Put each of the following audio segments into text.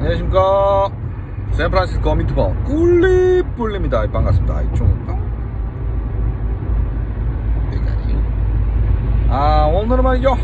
안녕하십니까. 샌프란시스코 미트버 꿀리뿔립니다. 반갑습니다. 여기까지 아 오늘은 말이죠.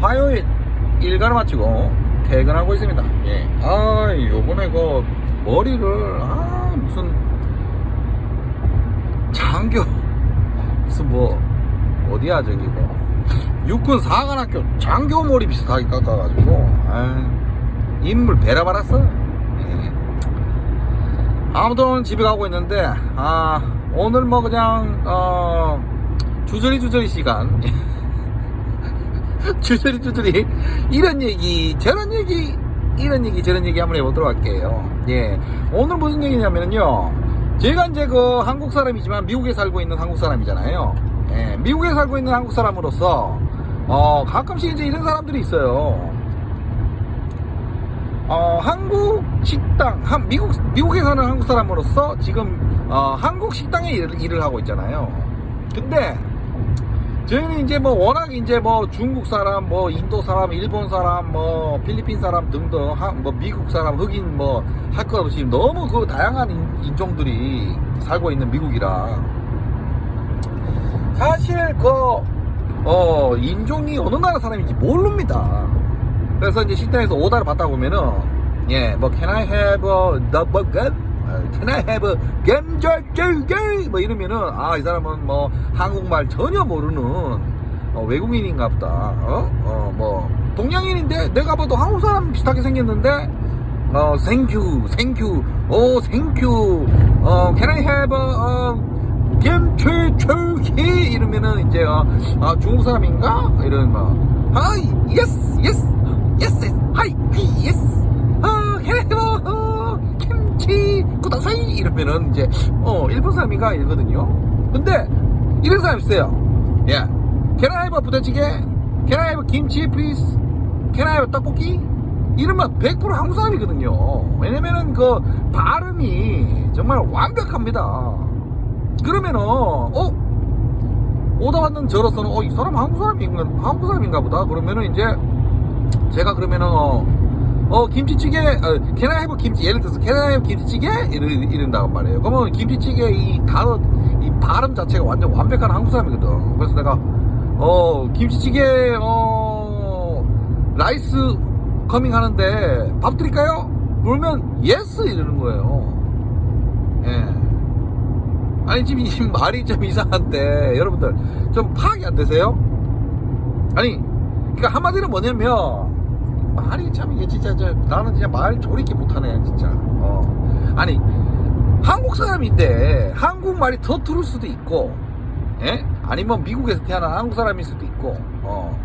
화요일. 일과를 마치고 퇴근하고 있습니다. 예 아 요번에 그 머리를 아 무슨 장교 무슨 뭐 어디야 저기 뭐. 육군 사관학교 장교 머리 비슷하게 깎아가지고 아, 인물 베라바랐어요 예. 아무튼 집에 가고 있는데 아 오늘 뭐 그냥 어 주저리 주저리 시간. 주저리 주저리 이런 얘기 저런 얘기 이런 얘기 저런 얘기 한번 해보도록 할게요. 예. 오늘 무슨 얘기냐면요. 제가 이제 그 한국 사람이지만 미국에 살고 있는 한국 사람이잖아요. 예. 미국에 살고 있는 한국 사람으로서 어 가끔씩 이제 이런 사람들이 있어요 어, 한국 식당, 한, 미국, 미국에 사는 한국 사람으로서 지금, 어, 한국 식당에 일을, 일을 하고 있잖아요. 근데, 저희는 이제 뭐 워낙 이제 뭐 중국 사람, 뭐 인도 사람, 일본 사람, 뭐 필리핀 사람 등등, 하, 뭐 미국 사람, 흑인 뭐 할 것 없이 너무 그 다양한 인, 인종들이 살고 있는 미국이라. 사실 그, 어, 인종이 어느 나라 사람인지 모릅니다. 그래서 이제 식당에서 오다를 받다 보면은 예, 뭐 can I have a double? 어, Can I have a gem절절절? 뭐 이러면은 아 이 사람은 뭐 한국말 전혀 모르는 어, 외국인인가 보다. 어? 어, 뭐 동양인인데 내가 봐도 한국 사람 비슷하게 생겼는데 어, thank you, 오, you, 어, can I have a, 어, gem절절기 이러면은 이제 어, 아 중국 사람인가? 이런 뭐 hi, yes, yes, yes, yes, hi, hi, yes. 아, 해버, 어, 김치, 이러면은 이제 어 일본 사람인가 이러거든요. 근데 이런 사람 있어요. 예, can I have a 부대찌개? Can I have a 김치, please? Can I have a 떡볶이? 이러면 100% 한국 사람이거든요. 왜냐면은 그 발음이 정말 완벽합니다. 그러면은 어 오다 받는 저로서는 어 이 사람 한국 사람인가 한국 사람인가 보다. 그러면은 이제 제가 그러면은 어, 어 김치찌개 어, can I have 김치 예를 들어서 can I have 김치찌개 이러, 이런다고 말이에요. 그러면 김치찌개 이 단어 이 발음 자체가 완전 완벽한 한국 사람이거든. 그래서 내가 어 김치찌개 어 라이스 커밍 하는데 밥 드릴까요? 그러면 예스 이러는 거예요. 예. 아니 지금 이 말이 좀 이상한데 여러분들 좀 파악이 안 되세요? 아니 그러니까 한마디로 뭐냐면 말이 참 이게 진짜 저 나는 진짜 말 조리게 못하네 진짜 어 아니 한국 사람인데 한국말이 더 들을 수도 있고 예? 아니면 미국에서 태어난 한국 사람일 수도 있고 어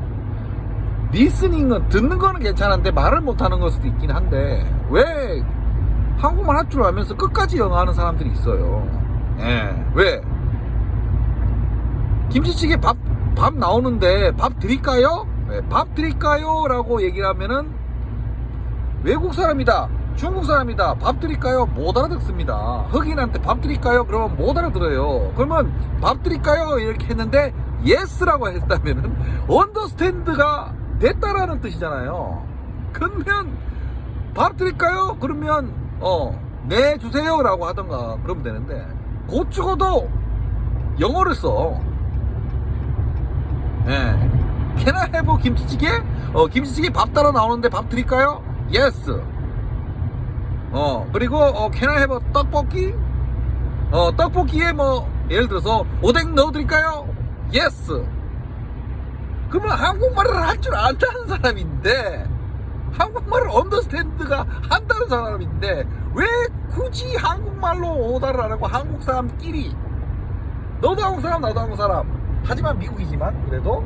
리스닝은 듣는 거는 괜찮은데 말을 못하는 걸 수도 있긴 한데 왜 한국말 할 줄 알면서 끝까지 영어 하는 사람들이 있어요 예 왜? 김치찌개 밥, 밥 나오는데 밥 드릴까요? 예, 밥 드릴까요? 라고 얘기를 하면은 외국 사람이다. 중국 사람이다. 밥 드릴까요? 못 알아듣습니다. 흑인한테 밥 드릴까요? 그러면 못 알아들어요. 그러면 밥 드릴까요? 이렇게 했는데 yes라고 했다면은 understand가 됐다라는 뜻이잖아요. 그러면 밥 드릴까요? 그러면 어, 네 주세요라고 하던가 그러면 되는데 곧 죽어도 영어를 써. 예. Have a 김치찌개? 어, 김치찌개 밥 따라 나오는데 밥 드릴까요? Yes. 어, 그리고 어, have a 떡볶이? 어, 떡볶이에 뭐 예를 들어서 오뎅 넣어 드릴까요? Yes. 그러면 한국말을 할 줄 안다는 사람인데 한국말을 언더스탠드가 한다는 사람인데 왜 굳이 한국말로 오다를 안 하고 한국 사람끼리 너도 한국 사람 나도 한국 사람 하지만 미국이지만 그래도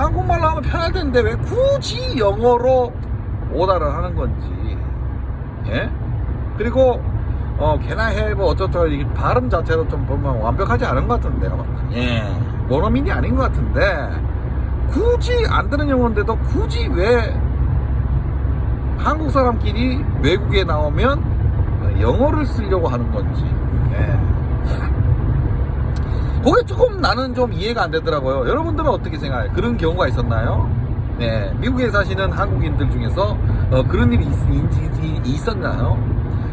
한국말로 하면 편할 텐데 왜 굳이 영어로 오다를 하는 건지 예 그리고 어 I have 어쩌고 이 발음 자체도 좀 보면 완벽하지 않은 것 같은데 내가 때 예. 원어민이 아닌 것 같은데 굳이 안 되는 영어인데도 굳이 왜 한국 사람끼리 외국에 나오면 영어를 쓰려고 하는 건지 예. 그게 조금 나는 좀 이해가 안 되더라고요. 여러분들은 어떻게 생각해요? 그런 경우가 있었나요? 네, 미국에 사시는 한국인들 중에서 어, 그런 일이 있, 있, 있었나요?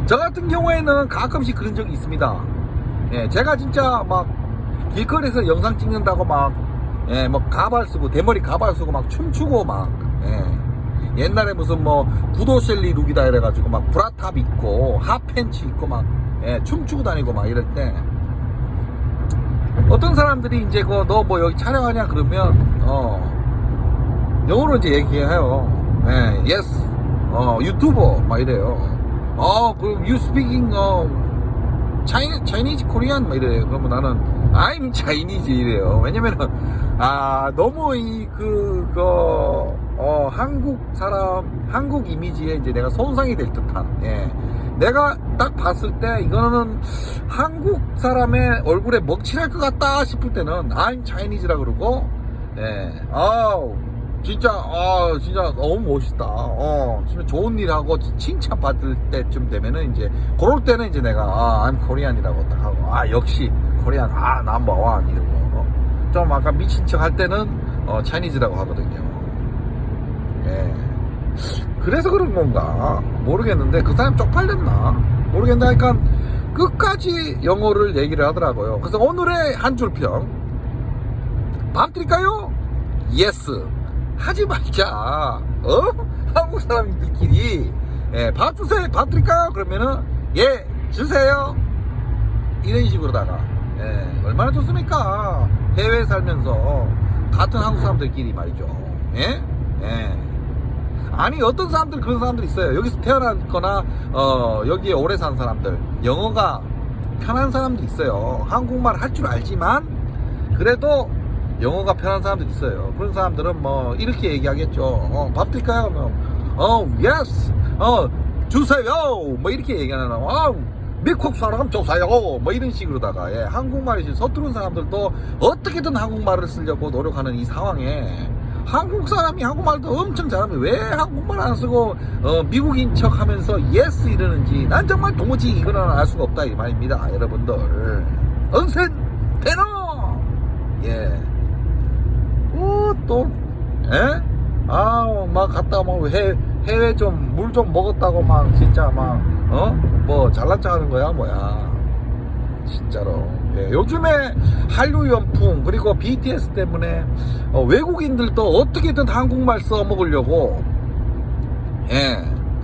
저 같은 경우에는 가끔씩 그런 적이 있습니다. 예, 제가 진짜 막 길거리에서 영상 찍는다고 막, 예, 뭐 가발 쓰고 대머리 가발 쓰고 막 춤추고 막, 예. 옛날에 무슨 뭐 구도셀리 룩이다 이래가지고 막 브라탑 입고 핫팬츠 입고 막, 예, 춤추고 다니고 막 이럴 때 어떤 사람들이 이제 그 너 뭐 여기 촬영하냐 그러면 어 영어로 이제 얘기해요. 예, yes, 어 유튜버 막 이래요. 어 그럼 you speaking 어 차이니 차이니즈 코리안 막 이래요. 그러면 나는 I'm Chinese 이래요. 왜냐면은 아 너무 이그 그, 어, 한국 사람 한국 이미지에 이제 내가 손상이 될 듯한 예. 내가 딱 봤을 때 이거는 한국 사람의 얼굴에 먹칠할 것 같다 싶을 때는 I'm Chinese라 그러고 예. 아우 진짜 아 진짜 너무 멋있다. 어 진짜 좋은 일 하고 칭찬 받을 때쯤 되면은 이제 그럴 때는 이제 내가 아 I'm Korean이라고 딱 하고 아 역시 코리안 아 넘버원 이러고 어, 좀 아까 미친 척 할 때는 어 차이니즈라고 하거든요. 예. 그래서 그런 건가 모르겠는데 그 사람 쪽팔렸나 모르겠는데 하여간 끝까지 영어를 얘기를 하더라고요. 그래서 오늘의 한 줄 평 밥 드릴까요? 예스 하지 말자 어? 한국 사람들끼리 예, 밥 주세요 밥 드릴까요? 그러면은 예 주세요 이런 식으로다가 예, 얼마나 좋습니까 해외에 살면서 같은 한국 사람들끼리 말이죠 예? 예. 아니 어떤 사람들 그런 사람들 있어요. 여기서 태어났거나 어, 여기에 오래 산 사람들. 영어가 편한 사람들 있어요. 한국말 할 줄 알지만 그래도 영어가 편한 사람들 있어요. 그런 사람들은 뭐 이렇게 얘기하겠죠. 어, 밥 드릴까요? 뭐, 어 예스 어 주세요. 뭐 이렇게 얘기하나 아 미국 사람 조사요. 뭐 이런 식으로다가 예, 한국말이 서투른 사람들도 어떻게든 한국말을 쓰려고 노력하는 이 상황에 한국 사람이 한국말도 엄청 잘하면 왜 한국말 안 쓰고 어, 미국인 척 하면서 예스 이러는지 난 정말 도무지 이거는 알 수가 없다 이 말입니다 여러분들 언센 테너 예. 어, 또, 에? 아, 막 갔다 막 해, 해외 좀, 물 좀 먹었다고 막, 진짜 막, 어? 뭐, 잘난 척 하는 거야, 뭐야. 진짜로. 예, 요즘에 한류 연풍, 그리고 BTS 때문에, 어, 외국인들도 어떻게든 한국말 써먹으려고, 예.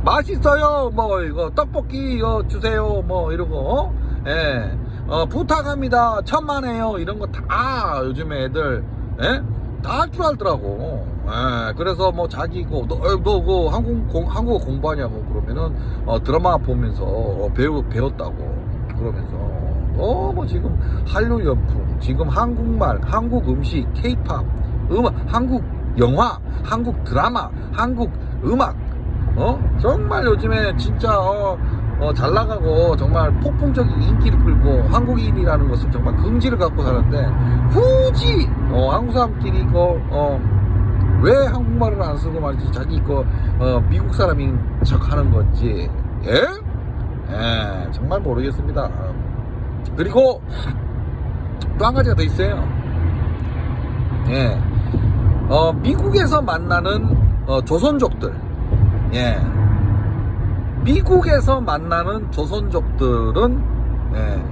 맛있어요, 뭐, 이거, 떡볶이, 이거 주세요, 뭐, 이러고, 어? 예. 어, 부탁합니다. 천만에요. 이런 거 다 요즘에 애들, 예? 다할 줄 알더라고. 예, 그래서 뭐 자기 그, 너, 어, 한국, 공, 한국어 공부하냐고 그러면은, 어, 드라마 보면서 어, 배우, 배웠다고. 그러면서. 너무 지금 한류 연풍, 지금 한국말, 한국 음식, 케이팝, 음악, 한국 영화, 한국 드라마, 한국 음악, 어? 정말 요즘에 진짜, 어, 어, 잘 나가고 정말 폭풍적인 인기를 끌고 한국인이라는 것은 정말 긍지를 갖고 사는데 굳이 어, 한국 사람끼리 그, 어, 왜 한국말을 안 쓰고 말이지 자기 그 어, 미국 사람인 척 하는 건지 예? 예 정말 모르겠습니다 그리고 또 한 가지가 더 있어요 예 어, 미국에서 만나는 어, 조선족들 예 미국에서 만나는 조선족들은 예,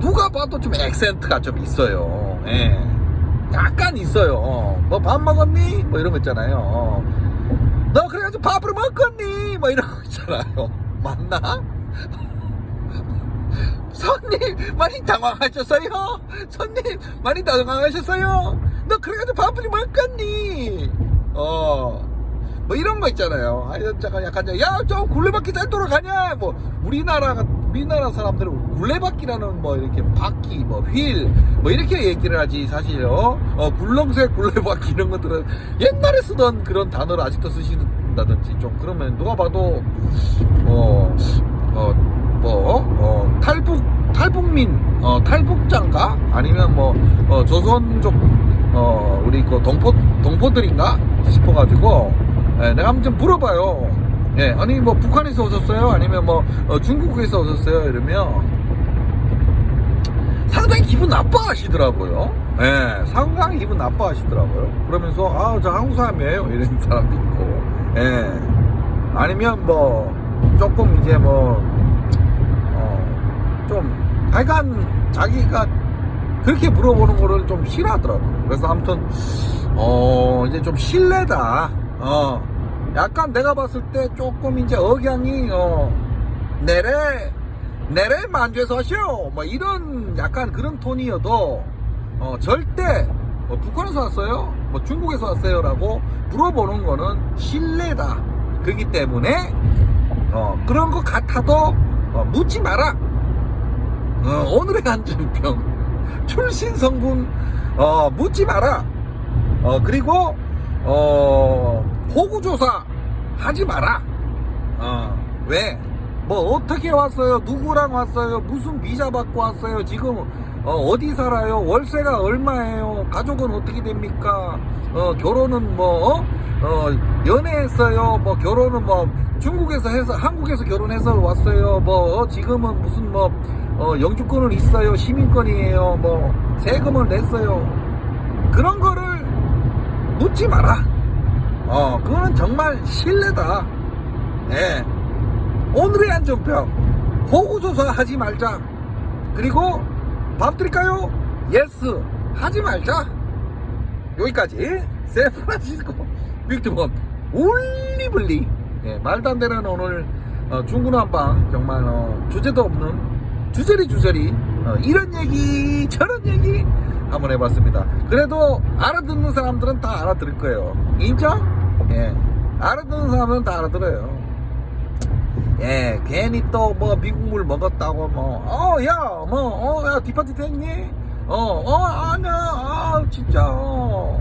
누가 봐도 좀 액센트가 좀 있어요. 예, 약간 있어요. 뭐 밥 먹었니? 뭐 이런 거 있잖아요. 어. 너 그래가지고 밥을 먹었니? 뭐 이런 거 있잖아요. 맞나? 손님 많이 당황하셨어요? 손님 많이 당황하셨어요? 너 그래가지고 밥을 먹었니? 어. 뭐 이런 거 있잖아요. 하여튼 잠깐 약간 야저 굴레바퀴 잘 돌아가냐? 뭐 우리나라가 우리나라 사람들은 굴레바퀴라는 뭐 이렇게 바퀴 뭐 휠 뭐 이렇게 얘기를 하지 사실요. 어 굴렁쇠 굴레바퀴 이런 것들은 옛날에 쓰던 그런 단어를 아직도 쓰신다든지 좀 그러면 누가 봐도 어, 어어 뭐 어, 탈북 탈북민 어 탈북자인가 아니면 뭐 어, 조선족 어 우리 그 동포 동포들인가 싶어가지고 예, 내가 한번 좀 물어봐요. 예, 아니 뭐 북한에서 오셨어요? 아니면 뭐 어, 중국에서 오셨어요? 이러면 상당히 기분 나빠하시더라고요. 예, 상당히 기분 나빠하시더라고요. 그러면서 아 저 한국 사람이에요 이런 사람도 있고, 예, 아니면 뭐 조금 이제 뭐 어, 좀 하여간 자기가 그렇게 물어보는 거를 좀 싫어하더라고요. 그래서 아무튼 어 이제 좀 실례다. 어 약간 내가 봤을 때 조금 이제 억양이 어 내래 내래 만주에서 하시오 뭐 이런 약간 그런 톤이어도 어 절대 뭐 북한에서 왔어요 뭐 중국에서 왔어요라고 물어보는 거는 실례다 그렇기 때문에 어 그런 것 같아도 어, 묻지 마라 어, 오늘의 안전병 출신 성분 어, 묻지 마라 어, 그리고 어, 호구조사 하지 마라 어, 왜? 뭐 어떻게 왔어요? 누구랑 왔어요? 무슨 비자 받고 왔어요? 지금 어, 디 살아요? 월세가 얼마예요? 가족은 어떻게 됩니까? 어, 결혼은 뭐 어? 어, 연애했어요? 뭐 결혼은 뭐 중국에서 해서 한국에서 결혼해서 왔어요? 뭐 어, 지금은 무슨 뭐 어, 영주권은 있어요? 시민권이에요? 뭐 세금을 냈어요? 그런 거를 묻지 마라. 어, 그거는 정말 실례다. 예. 오늘의 안전병 호구조사 하지 말자 그리고 밥 드릴까요? 예스 하지 말자 여기까지 샌프란시스코 빅트본 울리블리 예, 말도 안 되는 오늘 어, 중구난방 정말 어, 주제도 없는 주저리 주저리 어, 이런 얘기 저런 얘기 한번 해봤습니다 그래도 알아듣는 사람들은 다 알아들을 거예요 인정? 예, 알아듣는 사람은 다 알아들어요 예, 괜히 또 뭐 미국물 먹었다고 뭐, 어, 야, 뭐, 어, 야, 디파트 됐니? 어, 어, 아니야, 아, 진짜, 어.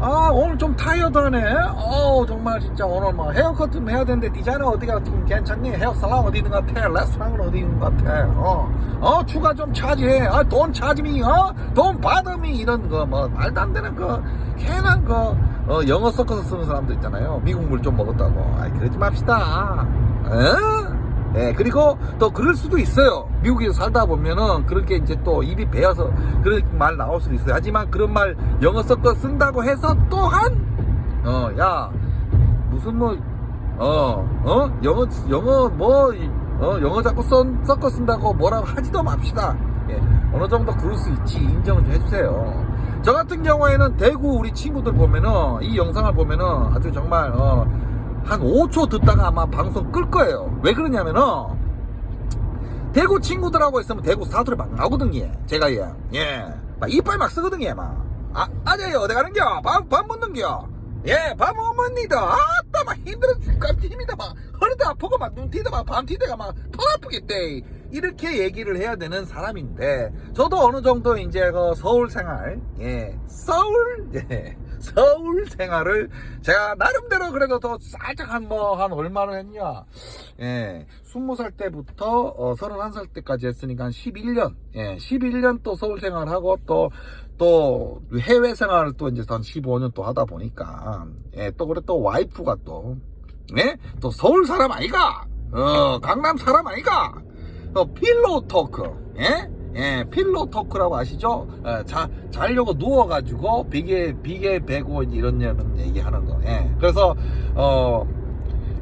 아, 오늘 좀 타이어드하네? 어, 정말 진짜 오늘 뭐 헤어컷 좀 해야 되는데 디자이너 어디가 좀 괜찮니? 헤어살롱 어디 있는 것 같아? 레스토랑은 어디 있는 것 같아? 어, 어, 추가 좀 차지해. 아, 돈 차지미, 어? 돈 받음이 이런 거, 뭐, 말도 안 되는 거, 괜한 거, 어, 영어 섞어서 쓰는 사람도 있잖아요. 미국 물 좀 먹었다고. 아이, 그러지 맙시다. 어? 예, 그리고 또 그럴 수도 있어요. 미국에서 살다 보면은 그렇게 이제 또 입이 배어서 그런 말 나올 수도 있어요. 하지만 그런 말 영어 섞어 쓴다고 해서 또한, 어, 야, 무슨 뭐, 어, 어? 영어, 영어 뭐, 이- 어, 영어 자꾸 써, 섞어 쓴다고 뭐라고 하지도 맙시다. 예, 어느 정도 그럴 수 있지. 인정을 좀 해주세요. 저 같은 경우에는 대구 우리 친구들 보면은 이 영상을 보면은 아주 정말, 어, 한 5초 듣다가 아마 방송 끌 거예요. 왜 그러냐면은 대구 친구들하고 있으면 대구 사투리 막 나오거든요. 제가 예, 예, 막 이빨 막 쓰거든요, 막. 아, 아저씨 어디 가는겨? 밥, 밥 먹는겨? 예, 밥 먹습니다. 아따 막 힘들어 죽겠습니다. 막 허리도 아프고 막 눈티도 막 밤티대가 막턱 아프겠대. 이렇게 얘기를 해야 되는 사람인데 저도 어느 정도 이제 그 서울 생활, 예, 서울, 예. 서울 생활을 제가 나름대로 그래도 더 살짝 한 뭐 한 얼마나 했냐 예 스무 살 때부터 어, 서른한 살 때까지 했으니까 한 11년 예 11년 또 서울 생활하고 또또 해외 생활을 또 이제 한 15년 또 하다 보니까 예 또 그래 또 와이프가 또 예? 또 서울 사람 아이가 어 강남 사람 아이가 어, 필로우 토크, 예? 예, 필로우 토크라고 아시죠? 예, 자, 자려고 누워가지고, 비계, 비계 베고, 이런, 얘기하는 거, 예. 그래서, 어,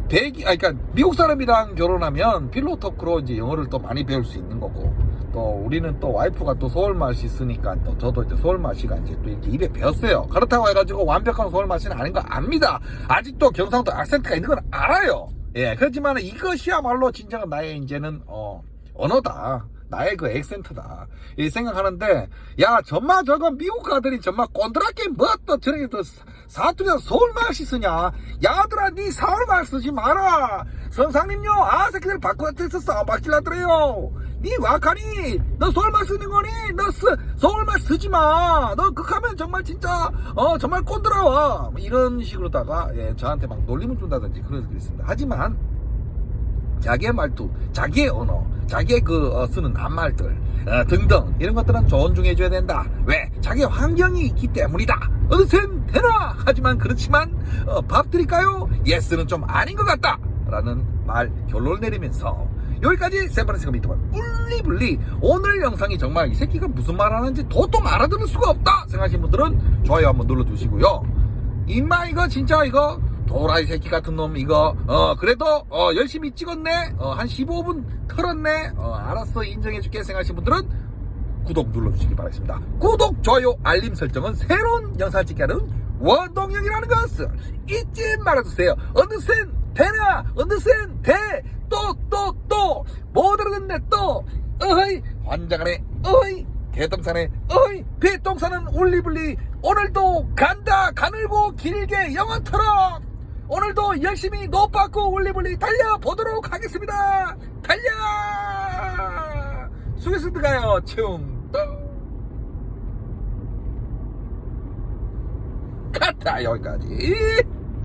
배기, 아, 그니까, 미국 사람이랑 결혼하면 필로우 토크로 이제 영어를 또 많이 배울 수 있는 거고, 또 우리는 또 와이프가 또 서울 맛이 있으니까 또 저도 이제 서울 맛이가 이제 또 이렇게 입에 배웠어요. 그렇다고 해가지고 완벽한 서울 맛은 아닌 거 압니다. 아직도 경상도 악센트가 있는 건 알아요. 예, 그렇지만 이것이야말로 진정한 나의 이제는, 어, 언어다. 나의 그 액센트다. 이 생각하는데, 야, 정말 저거 미국 가들이 정말 꼰드랗게 뭐또 저렇게 또 사투리가 서울 맛이 쓰냐? 야들아, 니 서울 맛 쓰지 마라! 선상님요, 아, 새끼들 바깥에서 싸움박질라더래요 니 와카니, 너 서울 맛 쓰는 거니? 너 쓰, 서울 맛 쓰지 마! 너 극하면 정말 진짜, 어, 정말 꼰드라워! 뭐 이런 식으로다가, 예, 저한테 막 놀림을 준다든지 그런 게 있습니다. 하지만, 자기의 말투, 자기의 언어, 자기의 그 어, 쓰는 낱말들 어, 등등 이런 것들은 존중해 줘야 된다. 왜? 자기의 환경이 있기 때문이다. 어느샌 되나? 하지만 그렇지만 어, 밥 드릴까요? 예스는 좀 아닌 것 같다. 라는 말 결론을 내리면서 여기까지 샌프란시스코 미터볼 울리블리 오늘 영상이 정말 이 새끼가 무슨 말 하는지 도통 알아들을 수가 없다 생각하시는 분들은 좋아요 한번 눌러주시고요 임마 이거 진짜 이거 도라이 새끼 같은 놈 이거. 어 그래도 어 열심히 찍었네. 어 한 15분 털었네. 어 알았어 인정해줄게 생각하시는 분들은 구독 눌러주시기 바라겠습니다. 구독 좋아요 알림 설정은 새로운 영상을 찍게 하는 원동력이라는 것을 잊지 말아주세요. 어느새 되나 어느새 돼또 또 또못 알아듣네 또. 어이 환장하네 어이 개똥사네 어이 배똥사는 올리블리. 오늘도 간다 가늘고 길게 영원토록 오늘도 열심히 노빠꾸 올리블리 달려보도록 하겠습니다. 달려! 수고했습니다 가요 충동 갔다 여기까지